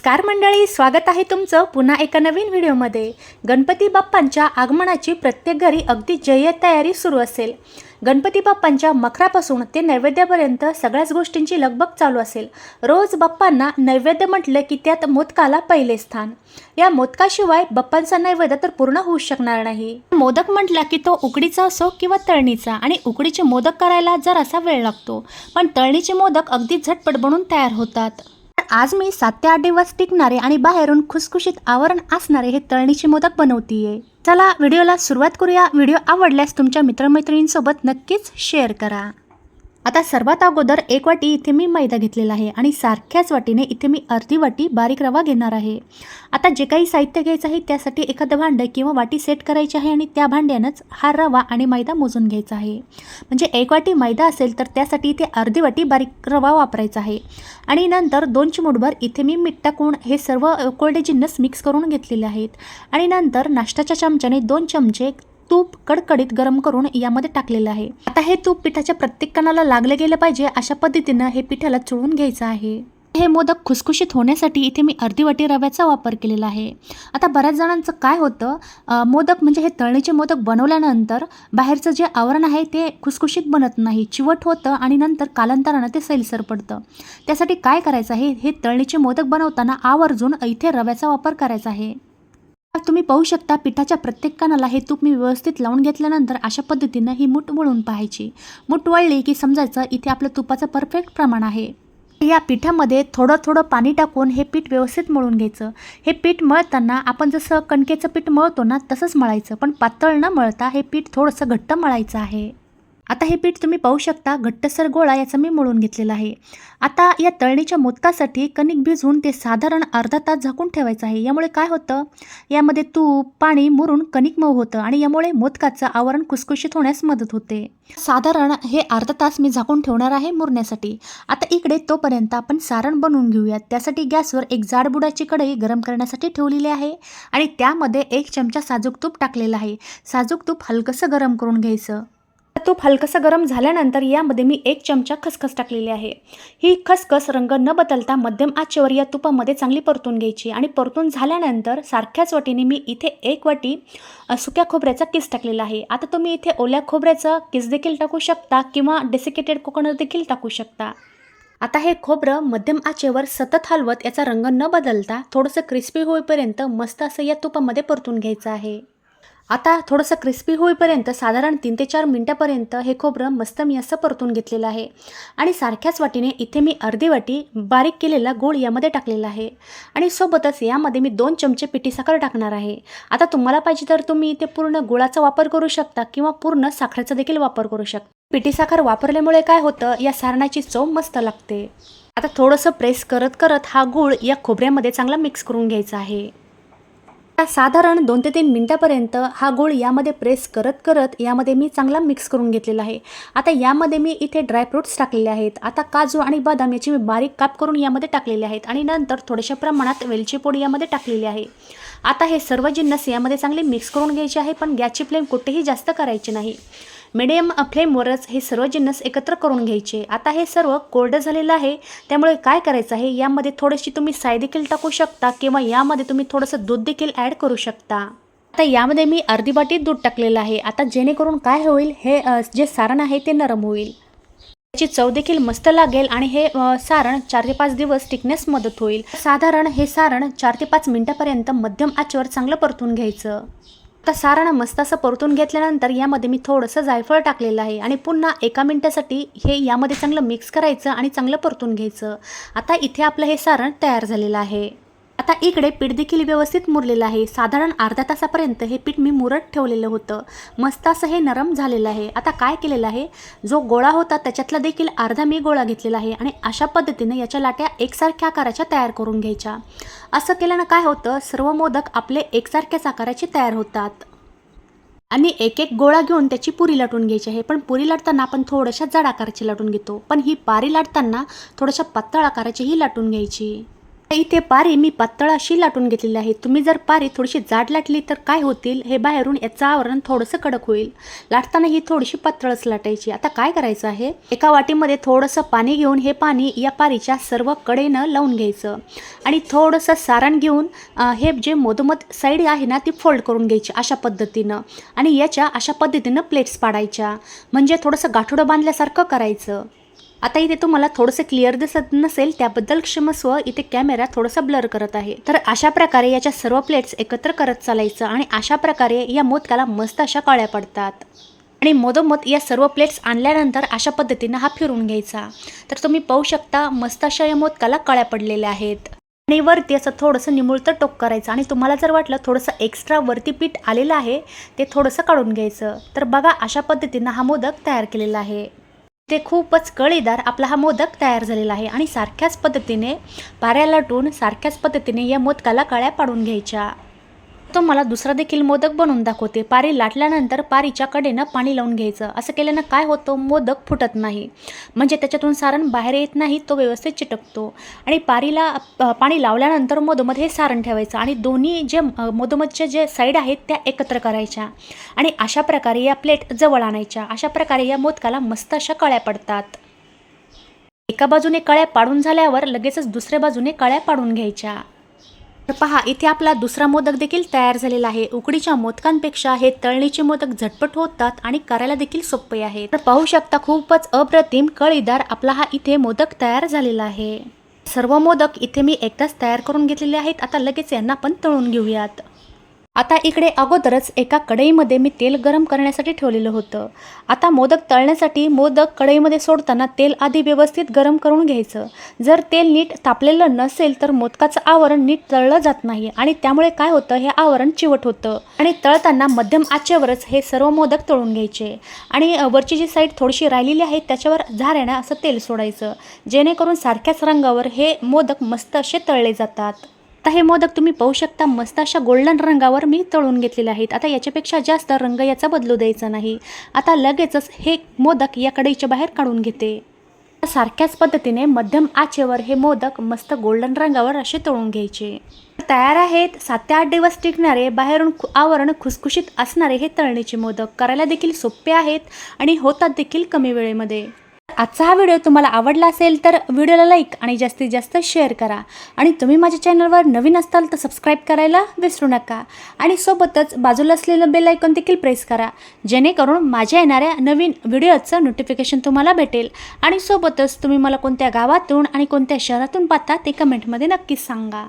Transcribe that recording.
नमस्कार मंडळी स्वागत आहे तुमचं पुन्हा एका नवीन व्हिडिओमध्ये. गणपती बाप्पांच्या आगमनाची प्रत्येक घरी अगदी जय्यत तयारी सुरू असेल. गणपती बाप्पांच्या मखरापासून ते नैवेद्यापर्यंत सगळ्याच गोष्टींची लगबग चालू असेल. रोज बाप्पांना नैवेद्य म्हटलं की त्यात मोदकाला पहिले स्थान. या मोदकाशिवाय बाप्पांचा नैवेद्य तर पूर्ण होऊ शकणार नाही. मोदक म्हटला की तो उकडीचा असो किंवा तळणीचा आणि उकडीचे मोदक करायला जरासा वेळ लागतो. पण तळणीचे मोदक अगदी झटपट बनून तयार होतात. आज मी सात ते आठ दिवस टिकणारे आणि बाहेरून खुसखुशीत आवरण असणारे हे तळणीचे मोदक बनवतीये. चला व्हिडिओला सुरुवात करूया. व्हिडिओ आवडल्यास तुमच्या मित्रमैत्रिणींसोबत नक्कीच शेअर करा. आता सर्वात अगोदर एक वाटी इथे मी मैदा घेतलेला आहे आणि सारख्याच वाटीने इथे मी अर्धी वाटी बारीक रवा घेणार आहे. आता जे काही साहित्य घ्यायचं आहे त्यासाठी एखादं भांडं किंवा वाटी सेट करायची आहे आणि त्या भांड्यानंच हा रवा आणि मैदा मोजून घ्यायचा आहे. म्हणजे एक वाटी मैदा असेल तर त्यासाठी इथे अर्धी वाटी बारीक रवा वापरायचा आहे. आणि नंतर दोन चिमुटभर इथे मी मीठ टाकून हे सर्व कोरडे जिन्नस मिक्स करून घेतलेले आहेत. आणि नंतर नाश्त्याच्या चमच्याने दोन चमचे तूप कडकडीत गरम करून यामध्ये टाकलेलं आहे. आता हे तूप पिठाच्या प्रत्येक कणाला लागले गेलं पाहिजे अशा पद्धतीनं हे पिठाला चोळून घ्यायचं आहे. हे मोदक खुसखुशीत होण्यासाठी इथे मी अर्धी वाटी रव्याचा वापर केलेला आहे. आता बऱ्याच जणांचं काय होतं मोदक म्हणजे हे तळणीचे मोदक बनवल्यानंतर बाहेरचं जे आवरण आहे ते खुसखुशीत बनत नाही चिवट होतं आणि नंतर कालांतरानं ते सैलसर पडतं. त्यासाठी काय करायचं आहे? हे तळणीचे मोदक बनवताना आवर्जून इथे रव्याचा वापर करायचा आहे. तुम्ही पाहू शकता पिठाच्या प्रत्येक कानाला हे तूप मी व्यवस्थित लावून घेतल्यानंतर अशा पद्धतीनं ही मूठ वळून पाहायची. मूठ वळली की समजायचं इथे आपलं तुपाचं परफेक्ट प्रमाण आहे. या पिठामध्ये थोडं थोडं पाणी टाकून हे पीठ व्यवस्थित मळून घ्यायचं. हे पीठ मळताना आपण जसं कणकेचं पीठ मळतो ना तसंच मळायचं. पण पातळ न मळता हे पीठ थोडंसं घट्ट मळायचं आहे. आता हे पीठ तुम्ही पाहू शकता घट्टसर गोळा याचा मी मळून घेतलेला आहे. आता या तळणीच्या मोदकासाठी कणिक भिजवून ते साधारण अर्धा तास झाकून ठेवायचं आहे. यामुळे काय होतं? यामध्ये तूप पाणी मुरून कणिक मऊ होतं आणि यामुळे मोदकाचं आवरण कुसकुशीत होण्यास मदत होते. साधारण हे अर्धा तास मी झाकून ठेवणार आहे मुरण्यासाठी. आता इकडे तोपर्यंत आपण सारण बनवून घेऊयात. त्यासाठी गॅसवर एक जाडबुडाची कढई गरम करण्यासाठी ठेवलेली आहे आणि त्यामध्ये एक चमचा साजूक तूप टाकलेला आहे. साजूक तूप हलकंसं गरम करून घ्यायचं. तूप हलकंसं गरम झाल्यानंतर यामध्ये मी एक चमचा खसखस टाकलेली आहे. ही खसखस रंग न बदलता मध्यम आचेवर या तुपामध्ये चांगली परतून घ्यायची आणि परतून झाल्यानंतर सारख्याच वाटीने मी इथे एक वाटी सुक्या खोबऱ्याचा किस टाकलेला आहे. आता तुम्ही इथे ओल्या खोबऱ्याचा किस देखील टाकू शकता किंवा डेसिकेटेड कोकोनट देखील टाकू शकता. आता हे खोबरं मध्यम आचेवर सतत हलवत याचा रंग न बदलता थोडंसं क्रिस्पी होईपर्यंत मस्त असं या तुपामध्ये परतून घ्यायचं आहे. आता थोडंसं क्रिस्पी होईपर्यंत साधारण तीन ते चार मिनटापर्यंत हे खोबरं मस्त मी असं परतून घेतलेलं आहे. आणि सारख्याच वाटीने इथे मी अर्धी वाटी बारीक केलेला गूळ यामध्ये टाकलेला आहे. आणि सोबतच यामध्ये मी दोन चमचे पिठी साखर टाकणार आहे. आता तुम्हाला पाहिजे तर तुम्ही इथे पूर्ण गुळाचा वापर करू शकता किंवा पूर्ण साखरेचा देखील वापर करू शकता. पिठी साखर वापरल्यामुळे काय होतं या सारणाची चव मस्त लागते. आता थोडंसं प्रेस करत करत हा गूळ या खोबऱ्यामध्ये चांगला मिक्स करून घ्यायचा आहे. साधारण दोन ते तीन मिनटापर्यंत हा गूळ यामध्ये प्रेस करत करत यामध्ये मी चांगला मिक्स करून घेतलेला आहे. आता यामध्ये मी इथे ड्रायफ्रूट्स टाकलेले आहेत. आता काजू आणि बदाम याची मी बारीक काप करून यामध्ये टाकलेले आहेत आणि नंतर थोड्याशा प्रमाणात वेलची पोडी यामध्ये टाकलेली आहे. आता हे सर्व जिन्नस यामध्ये चांगले मिक्स करून घ्यायचे आहे पण गॅसची फ्लेम कुठेही जास्त करायची नाही. मिडियम फ्लेमवरच हे सर्व जिन्नस एकत्र करून घ्यायचे. आता हे सर्व कोरडं झालेलं आहे त्यामुळे काय करायचं आहे? यामध्ये थोडीशी तुम्ही साय देखील टाकू शकता किंवा यामध्ये तुम्ही थोडंसं दूध देखील ॲड करू शकता. आता यामध्ये मी अर्धी वाटी दूध टाकलेलं आहे. आता जेणेकरून काय होईल? हे जे सारण आहे ते नरम होईल. त्याची चव देखील मस्त लागेल आणि हे सारण चार ते पाच दिवस टिकण्यास मदत होईल. साधारण हे सारण चार ते पाच मिनिटापर्यंत मध्यम आचेवर चांगलं परतून घ्यायचं. आता सारण मस्त असं परतून घेतल्यानंतर यामध्ये मी थोडंसं जायफळ टाकलेलं आहे आणि पुन्हा एका मिनटासाठी हे यामध्ये चांगलं मिक्स करायचं आणि चांगलं परतून घ्यायचं. आता इथे आपलं हे सारण तयार झालेलं आहे. आता इकडे पीठ देखील व्यवस्थित मुरलेलं आहे. साधारण अर्ध्या तासापर्यंत हे पीठ मी मुरत ठेवलेलं होतं. मस्त असं हे नरम झालेलं आहे. आता काय केलेलं आहे? जो गोळा होता त्याच्यातला देखील अर्धा मी गोळा घेतलेला आहे आणि अशा पद्धतीने याच्या लाट्या एकसारख्या आकाराच्या तयार करून घ्यायच्या. असं केल्यानं काय होतं? सर्व मोदक आपले एकसारख्याच आकाराचे तयार होतात. आणि एक एक गोळा घेऊन त्याची पुरी लाटून घ्यायची आहे. पण पुरी लाटताना आपण थोड्याशा जड आकाराची लाटून घेतो. पण ही पारी लाटताना थोड्याशा पातळ आकाराचीही लाटून घ्यायची. इथे पारी मी पातळ अशी लाटून घेतलेली आहे तुम्ही जर पारी थोडीशी जाड लाटली तर काय होतील? हे बाहेरून याचं आवरण थोडंसं कडक होईल. लाटताना ही थोडीशी पातळच लाटायची. आता काय करायचं आहे? एका वाटीमध्ये थोडंसं पाणी घेऊन हे पाणी या पारीच्या सर्व कडेनं लावून घ्यायचं. आणि थोडंसं सारण घेऊन हे जे मधोमध साईड आहे ना ती फोल्ड करून घ्यायची अशा पद्धतीनं. आणि याच्या अशा पद्धतीनं प्लेट्स पाडायच्या. म्हणजे थोडंसं गाठोडं बांधल्यासारखं करायचं. आता इथे तुम्हाला थोडंसं क्लिअर दिसत नसेल त्याबद्दल क्षमस्व इथे कॅमेरा थोडासा ब्लर करत आहे. तर अशा प्रकारे याच्या सर्व प्लेट्स एकत्र करत चालायचं आणि अशा प्रकारे या मोदकाला मस्त अशा काळ्या पडतात. आणि मधोमध या सर्व प्लेट्स आणल्यानंतर अशा पद्धतीनं हा फिरून घ्यायचा. तर तुम्ही पाहू शकता मस्त अशा या मोदकाला कळ्या पडलेल्या आहेत. आणि वरती असं थोडंसं निमुळतं टोक करायचं आणि तुम्हाला जर वाटलं थोडंसं एक्स्ट्रा वरती पीठ आलेलं आहे ते थोडंसं काढून घ्यायचं. तर बघा अशा पद्धतीनं हा मोदक तयार केलेला आहे. ते खूपच कळीदार आपला हा मोदक तयार झालेला आहे आणि सारख्याच पद्धतीने पाऱ्या लाटून सारख्याच पद्धतीने या मोदकाला कळ्या पाडून घ्यायच्या. तो मला दुसरा देखील मोदक बनवून दाखवते. पारी लाटल्यानंतर पारीच्या कडेनं पाणी लावून घ्यायचं. असं केल्यानं काय होतं? मोदक फुटत नाही. म्हणजे त्याच्यातून सारण बाहेर येत नाही तो व्यवस्थित चिटकतो. आणि पारीला पाणी लावल्यानंतर मधोमध हे सारण ठेवायचं. आणि दोन्ही जे मधोमधच्या जे साईड आहेत त्या एकत्र करायच्या. आणि अशा प्रकारे या प्लेट जवळ आणायच्या. अशा प्रकारे या मोदकाला मस्त अशा कळ्या पडतात. एका बाजूने कळ्या पाडून झाल्यावर लगेचच दुसऱ्या बाजूने कळ्या पाडून घ्यायच्या. तर पहा इथे आपला दुसरा मोदक देखील तयार झालेला आहे. उकडीच्या मोदकांपेक्षा हे तळणीचे मोदक झटपट होतात आणि करायला देखील सोपे आहे तर पाहू शकता खूपच अप्रतिम कळीदार आपला हा इथे मोदक तयार झालेला आहे. सर्व मोदक इथे मी एकदाच तयार करून घेतलेले आहेत. आता लगेच यांना पण तळून घेऊयात. आता इकडे अगोदरच एका कढईमध्ये मी तेल गरम करण्यासाठी ठेवलेलं होतं. आता मोदक तळण्यासाठी मोदक कढईमध्ये सोडताना तेल आधी व्यवस्थित गरम करून घ्यायचं. जर तेल नीट तापलेलं नसेल तर मोदकाचं आवरण नीट तळलं जात नाही आणि त्यामुळे काय होतं हे आवरण चिवट होतं. आणि तळताना मध्यम आचेवरच हे सर्व मोदक तळून घ्यायचे. आणि वरची जी साईड थोडीशी राहिलेली आहे त्याच्यावर झाऱ्यानं असं तेल सोडायचं. जेणेकरून सारख्याच रंगावर हे मोदक मस्त असे तळले जातात. आता हे मोदक तुम्ही पाहू शकता मस्त अशा गोल्डन रंगावर मी तळून घेतलेले आहेत. आता याच्यापेक्षा जास्त रंग याचा बदलू द्यायचा नाही. आता लगेचच हे मोदक या कढईच्या बाहेर काढून घेते. सारख्याच पद्धतीने मध्यम आचेवर हे मोदक मस्त गोल्डन रंगावर असे तळून घ्यायचे. तयार आहेत सात ते आठ दिवस टिकणारे बाहेरून खु- आवरण खुसखुशीत असणारे हे तळणीचे मोदक. करायला देखील सोपे आहेत आणि होतात देखील कमी वेळेमध्ये. आजचा हा व्हिडिओ तुम्हाला आवडला असेल तर व्हिडिओला लाईक आणि जास्तीत जास्त शेअर करा. आणि तुम्ही माझ्या चॅनलवर नवीन असताल तर सबस्क्राईब करायला विसरू नका. आणि सोबतच बाजूला असलेलं बेल आयकॉन देखील प्रेस करा जेणेकरून माझ्या येणाऱ्या नवीन व्हिडिओचं नोटिफिकेशन तुम्हाला भेटेल. आणि सोबतच तुम्ही मला कोणत्या गावातून आणि कोणत्या शहरातून पाहता ते कमेंटमध्ये नक्कीच सांगा.